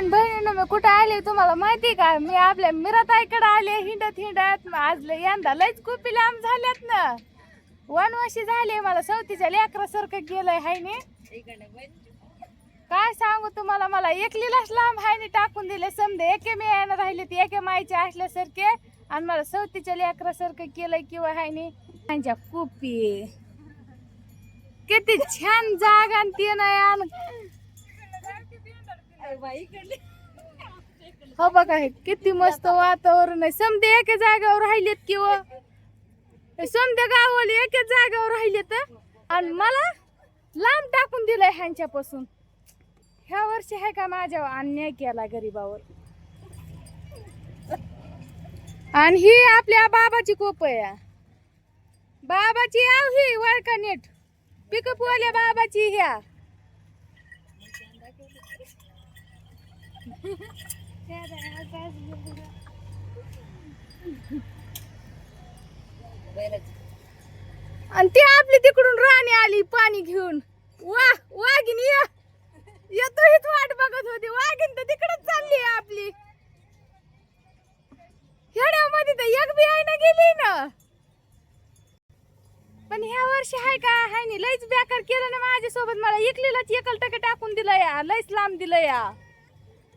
पण बहिणीनं मी कुठं आले तुम्हाला माहिती का? मी आपल्या मिराताईकडे आले हिंडत हिंडत. आज यंदा लयच खूप लांब झाल्यात ना. वनवाशी झाले मला सवतीच्या लेकरासारखं गेलंय हाय ने. काय सांगू तुम्हाला मला एकलीलाच लांब हाय ने टाकून दिले. समजे एके मी यायला राहिले ते एके मायचे असल्यासारखे. आणि मला सवतीच्या लेकरासारखं केलंय किंवा हाय ने. त्यांच्या कुपी. किती छान जागा आणि ते नाही आणि. हो बघा हे किती मस्त वातावरण आहे. समजे एके जागेवर राहिलेत किंवा हो? समजे गावाले एकाच जागेवर राहिलेत आणि मला लांब टाकून दिलंय ह्यांच्यापासून. ह्या वर्षी आहे का माझ्यावर अन्याय केला गरीबावर? आणि ही आपल्या बाबाची कोप आहे बाबाची आव ही वळका नीट. पिकअप वाल्या बाबाची ह्या. आणि ती आपली तिकडून राणी आली पाणी घेऊन. वा वाघिन या. येतो हीच वाट बघत होती. वाघीन तर तिकडच चालली आपली. ह्याड्यामध्ये तर एक बी आहे ना गेली ना. पण ह्या वर्षी हाय का हाय नाही. लयच बेकार केलं ना माझ्यासोबत. मला एकलीलाच एकल टके टाकून दिलं या. लयच लांब दिलं या.